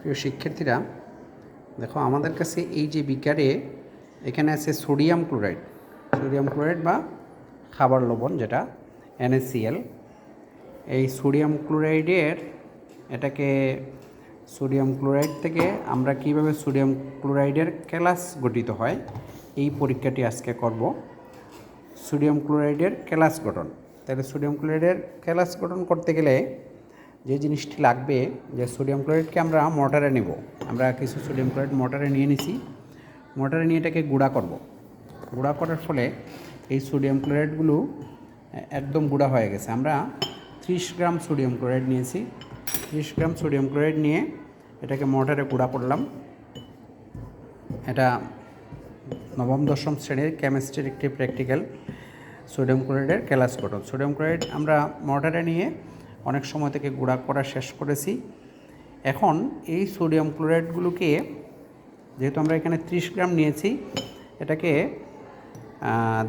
প্রিয় শিক্ষার্থীরা, দেখো আমাদের কাছে এই যে বিকারে এখানে আছে সোডিয়াম ক্লোরাইড। সোডিয়াম ক্লোরাইড বা খাবার লবণ যেটা NaCl এই সোডিয়াম ক্লোরাইডের, এটাকে সোডিয়াম ক্লোরাইড থেকে আমরা কীভাবে সোডিয়াম ক্লোরাইডের ক্যালাস গঠিত হয়, এই পরীক্ষাটি আজকে করব। সোডিয়াম ক্লোরাইডের ক্যালাস গঠন। তাহলে সোডিয়াম ক্লোরাইডের ক্যালাস গঠন করতে গেলে যে জিনিসটি লাগবে, যে সোডিয়াম ক্লোরাইডকে আমরা মোটরে নেব। আমরা কিছু সোডিয়াম ক্লোরাইড মোটরে নিয়ে নিছি। মোটরে নিয়ে এটাকে গুঁড়া করব। গুঁড়া করার ফলে এই সোডিয়াম ক্লোরাইডগুলো একদম গুঁড়া হয়ে গেছে। আমরা ত্রিশ গ্রাম সোডিয়াম ক্লোরাইড নিয়েছি। ত্রিশ গ্রাম সোডিয়াম ক্লোরাইড নিয়ে এটাকে মোটরে গুঁড়া করলাম। এটা নবম, দশম শ্রেণির কেমিস্ট্রির একটি প্র্যাকটিক্যাল সোডিয়াম ক্লোরাইডের ক্যালাস গঠন। সোডিয়াম ক্লোরাইড আমরা মোটরে নিয়ে অনেক সময় থেকে গুঁড়া করা শেষ করেছি। এখন এই সোডিয়াম ক্লোরাইডগুলোকে, যেহেতু আমরা এখানে ত্রিশ গ্রাম নিয়েছি, এটাকে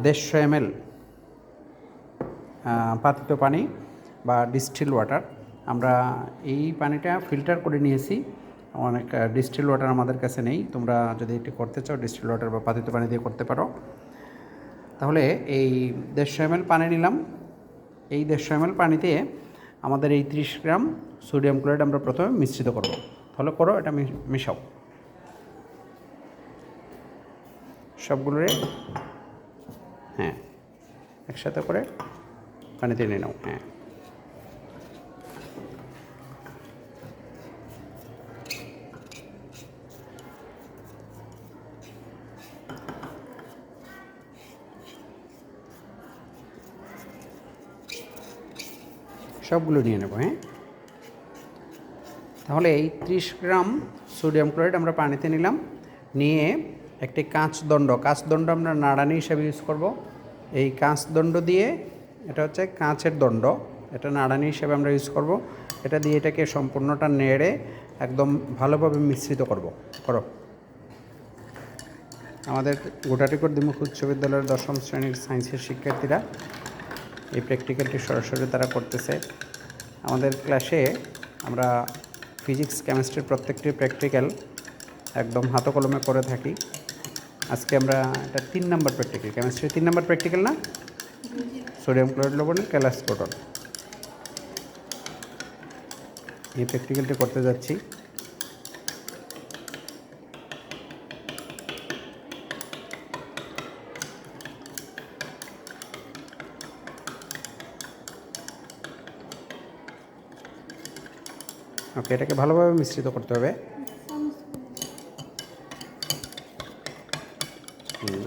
দেড়শো এম এল পাতিত পানি বা ডিস্টিল ওয়াটার, আমরা এই পানিটা ফিল্টার করে নিয়েছি। অনেক ডিস্টিল ওয়াটার আমাদের কাছে নেই। তোমরা যদি এটি করতে চাও, ডিস্টিল ওয়াটার বা পাতিত পানি দিয়ে করতে পারো। তাহলে এই দেড়শো এম পানি নিলাম। এই দেড়শো এম পানিতে আমাদের এই ত্রিশ গ্রাম সোডিয়াম ক্লোরাইড আমরা প্রথমে মিশ্রিত করব। তাহলে করো, এটা মিশাও। সবগুলোরে হ্যাঁ একসাথে করে পানিতে নিয়ে নাও হ্যাঁ। সবগুলো নিয়ে নেব হ্যাঁ? তাহলে এই ত্রিশ গ্রাম সোডিয়াম ক্লোরাইড আমরা পানিতে নিলাম, নিয়ে একটি কাঁচ দণ্ড কাঁচ দণ্ড আমরা নাড়ানি হিসাবে ইউজ করব। এই কাঁচ দণ্ড দিয়ে, এটা হচ্ছে কাঁচের দণ্ড, এটা নাড়ানি হিসাবে আমরা ইউজ করব। এটা দিয়ে এটাকে সম্পূর্ণটা নেড়ে একদম ভালোভাবে মিশ্রিত করব। করো। আমাদের গোটাটিকর দ্বিমুখ উচ্চ বিদ্যালয়ের দশম শ্রেণির সায়েন্সের শিক্ষার্থীরা এই প্র্যাকটিক্যালটি সরাসরি তারা করতেছে। আমাদের ক্লাসে আমরা ফিজিক্স কেমিস্ট্রির প্রত্যেকটি প্র্যাকটিক্যাল একদম হাতে কলমে করে থাকি। আজকে আমরা এটা তিন নম্বর প্র্যাকটিক্যাল কেমিস্ট্রি তিন নম্বর প্র্যাকটিক্যাল না? সোডিয়াম ক্লোরাইড লবণের ক্যালাস গঠন এই প্র্যাকটিক্যালটি করতে যাচ্ছি। ওকে এটাকে ভালোভাবে মিশ্রিত করতে হবে।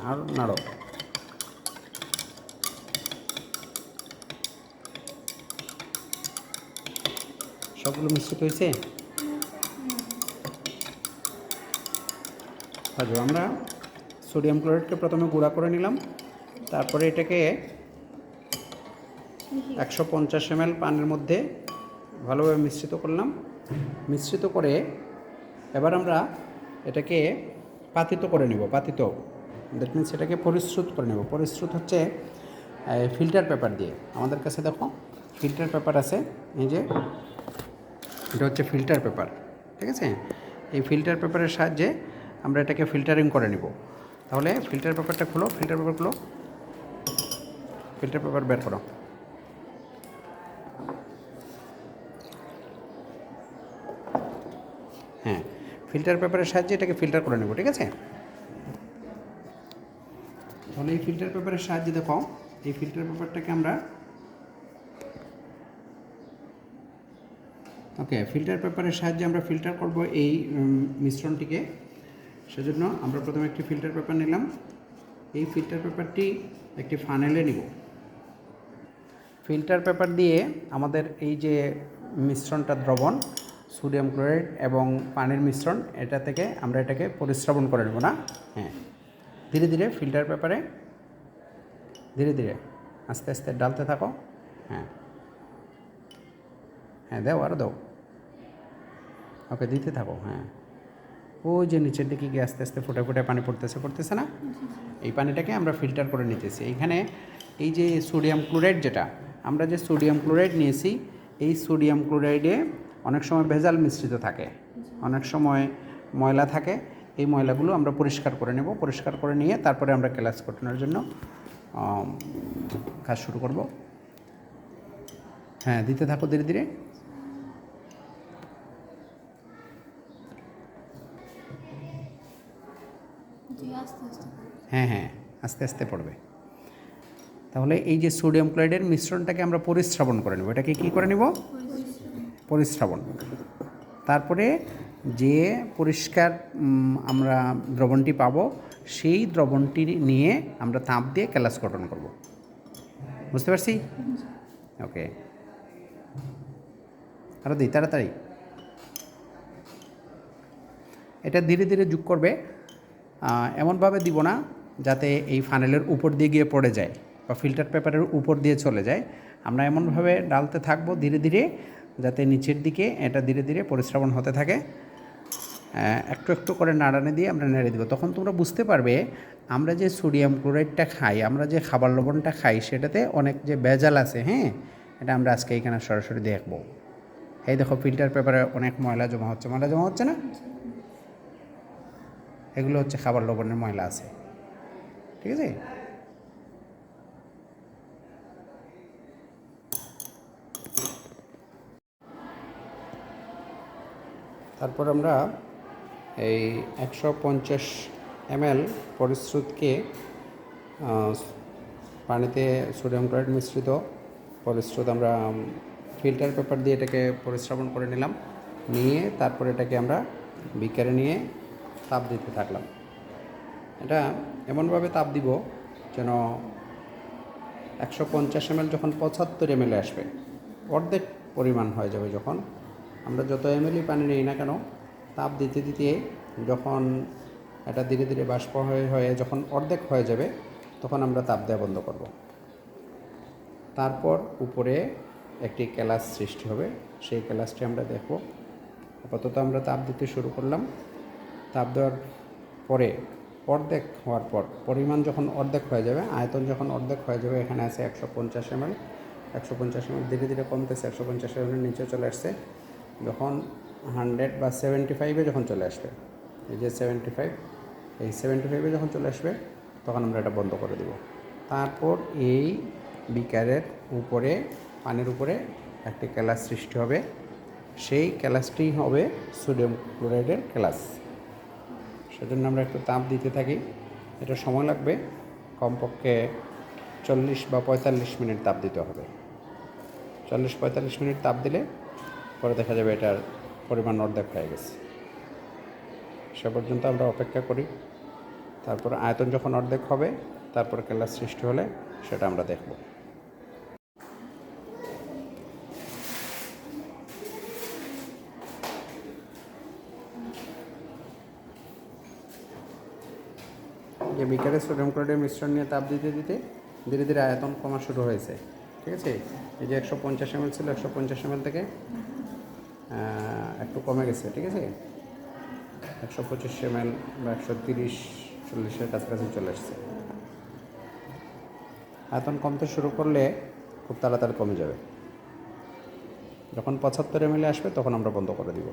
আর নাড়ো। সবগুলো মিশ্রিত হয়েছে? আচ্ছা আমরা সোডিয়াম ক্লোরাইডকে প্রথমে গুঁড়া করে নিলাম। তারপরে এটাকে একশো পঞ্চাশ এম পানির মধ্যে ভালোভাবে মিশ্রিত করলাম। মিশ্রিত করে এবার আমরা এটাকে পাতিত করে নেব, পাতিত। দ্যাট মিনস এটাকে পরিশ্রুত করে নেব। পরিশ্রুত হচ্ছে ফিল্টার পেপার দিয়ে। আমাদের কাছে দেখো ফিল্টার পেপার আছে, এই যে, এটা হচ্ছে ফিল্টার পেপার ঠিক আছে? এই ফিল্টার পেপারের সাহায্যে আমরা এটাকে ফিল্টারিং করে নিব। তাহলে ফিল্টার পেপারটা খুলো ফিল্টার পেপার খুলো ফিল্টার পেপার বের করো। হ্যাঁ ফিল্টার পেপারের সাহায্যে এটাকে ফিল্টার করে নেব, ঠিক আছে? তাহলে এই ফিল্টার পেপারের সাহায্যে দেখো, এই ফিল্টার পেপারটাকে আমরা ওকে ফিল্টার পেপারের সাহায্যে আমরা ফিল্টার করব এই মিশ্রণটিকে। সেজন্য আমরা প্রথমে একটি ফিল্টার পেপার নিলাম। এই ফিল্টার পেপারটি একটি ফানেলে নিব। ফিল্টার পেপার দিয়ে আমাদের এই যে মিশ্রণটা দ্রবণ সোডিয়াম ক্লোরাইড এবং পানির মিশ্রণ এটা থেকে আমরা এটাকে পরিশ্রবণ করে নেব না? হ্যাঁ। ধীরে ধীরে ফিল্টার পেপারে ধীরে ধীরে আস্তে আস্তে ডালতে থাকো। হ্যাঁ। হ্যাঁ দাও আরও দাও। ওকে দিতে থাকো হ্যাঁ। ওই যে নিচের দিকে গিয়ে আস্তে আস্তে ফুটে ফুটে পানি পড়তেছে পড়তেছে না? এই পানিটাকে আমরা ফিল্টার করে নিতেছি। এইখানে এই যে সোডিয়াম ক্লোরাইড যেটা আমরা যে সোডিয়াম ক্লোরাইড নিয়েছি এই সোডিয়াম ক্লোরাইডে অনেক সময় ভেজাল মিশ্রিত থাকে। অনেক সময় ময়লা থাকে। এই ময়লাগুলো আমরা পরিষ্কার করে নেব। পরিষ্কার করে নিয়ে তারপরে আমরা ক্লাস করানোর জন্য কাজ শুরু করব। হ্যাঁ দিতে থাকো ধীরে ধীরে। হ্যাঁ হ্যাঁ আস্তে আস্তে পড়বে। তাহলে এই যে সোডিয়াম ক্লোরাইডের মিশ্রণটাকে আমরা পরিস্রাবণ করে নেব। এটাকে কী করে নেব? পরিস্রাবণ। তারপরে যে পরিষ্কার আমরা দ্রবণটি পাবো, সেই দ্রবণটি নিয়ে আমরা তাপ দিয়ে ক্যালাস গঠন করব। বুঝতে পারছি? ওকে। আরও দিই, তাড়াতাড়ি। এটা ধীরে ধীরে যোগ করবে। এমনভাবে দিব না, যাতে এই ফানেলের উপর দিয়ে গিয়ে পড়ে যায়, বা ফিল্টার পেপারের উপর দিয়ে চলে যায়। আমরা এমনভাবে ডালতে থাকব ধীরে ধীরে যাতে নিচের দিকে এটা ধীরে ধীরে পরিশ্রবণ হতে থাকে। একটু একটু করে নাড়ানে দিয়ে আমরা নেড়ে দেবো। তখন তোমরা বুঝতে পারবে, আমরা যে সোডিয়াম ক্লোরাইডটা খাই, আমরা যে খাবার লবণটা খাই, সেটাতে অনেক যে ভেজাল আছে হ্যাঁ এটা আমরা আজকে এখানে সরাসরি দেখব। এই দেখো, ফিল্টার পেপারে অনেক ময়লা জমা হচ্ছে। ময়লা জমা হচ্ছে না? এগুলো হচ্ছে খাবার লবণের ময়লা আছে। ঠিক আছে? তারপর আমরা এই একশো পঞ্চাশ এমএল পরিশ্রুতকে পানিতে সোডিয়াম ক্লোরাইড মিশ্রিত পরিশ্রুত আমরা ফিল্টার পেপার দিয়ে এটাকে পরিশ্রবণ করে নিলাম। নিয়ে তারপর এটাকে আমরা বিকারে নিয়ে তাপ দিতে থাকলাম। এটা এমনভাবে তাপ দিব যেন একশো পঞ্চাশ এমএল যখন পঁচাত্তর এমএলে আসবে, অর্ধেক পরিমাণ হয়ে যাবে যখন আমরা যত এমএলই পানি নিই না কেন, তাপ দিতে দিতে যখন এটা ধীরে ধীরে বাষ্প হয়ে হয়ে যখন অর্ধেক হয়ে যাবে, তখন আমরা তাপ দেওয়া বন্ধ করব। তারপর উপরে একটি ক্যালাস সৃষ্টি হবে। সেই ক্যালাসটি আমরা দেখব। আপাতত আমরা তাপ দিতে শুরু করলাম। তাপ দেওয়ার পরে অর্ধেক হওয়ার পর পরিমাণ যখন অর্ধেক হয়ে যাবে, আয়তন যখন অর্ধেক হয়ে যাবে, এখানে আছে একশো পঞ্চাশ এমএল। একশো পঞ্চাশ এমএল ধীরে ধীরে কমতেছে, একশো পঞ্চাশ এমএল নিচে চলে আসছে। যখন হান্ড্রেড বা সেভেন্টি ফাইভে যখন চলে আসবে, এই যে সেভেন্টি ফাইভ এই সেভেন্টি ফাইভে যখন চলে আসবে, তখন আমরা এটা বন্ধ করে দেব। তারপর এই বিকারের উপরে, পানির উপরে একটি ক্যালাস সৃষ্টি হবে। সেই ক্যালাসটি হবে সোডিয়াম ক্লোরাইডের ক্যালাস। সেজন্য আমরা একটু তাপ দিতে থাকি। এটা সময় লাগবে। কমপক্ষে চল্লিশ বা পঁয়তাল্লিশ মিনিট তাপ দিতে হবে। চল্লিশ পঁয়তাল্লিশ মিনিট তাপ দিলে পরে দেখা যাবে এটার পরিমাণ অর্ধেক হয়ে গেছে। সে পর্যন্ত আমরা অপেক্ষা করি। তারপর আয়তন যখন অর্ধেক হবে, তারপর ক্যালাস সৃষ্টি হলে সেটা আমরা দেখব। যে বিকারে সোডিয়াম ক্লোরাইডের মিশ্রণ নিয়ে তাপ দিতে দিতে ধীরে ধীরে আয়তন কমা শুরু হয়েছে। ঠিক আছে? এই যে একশো পঞ্চাশ এমএল ছিল, একশো পঞ্চাশ এমএল থেকে একটু কমে গেছে, ঠিক আছে? একশো পঁচিশ এমএল বা একশো তিরিশ, চল্লিশের কাছাকাছি চলে এসছে আয়তন কমতে শুরু করলে খুব তাড়াতাড়ি কমে যাবে। যখন পঁচাত্তর এমএলএ আসবে, তখন আমরা বন্ধ করে দিব।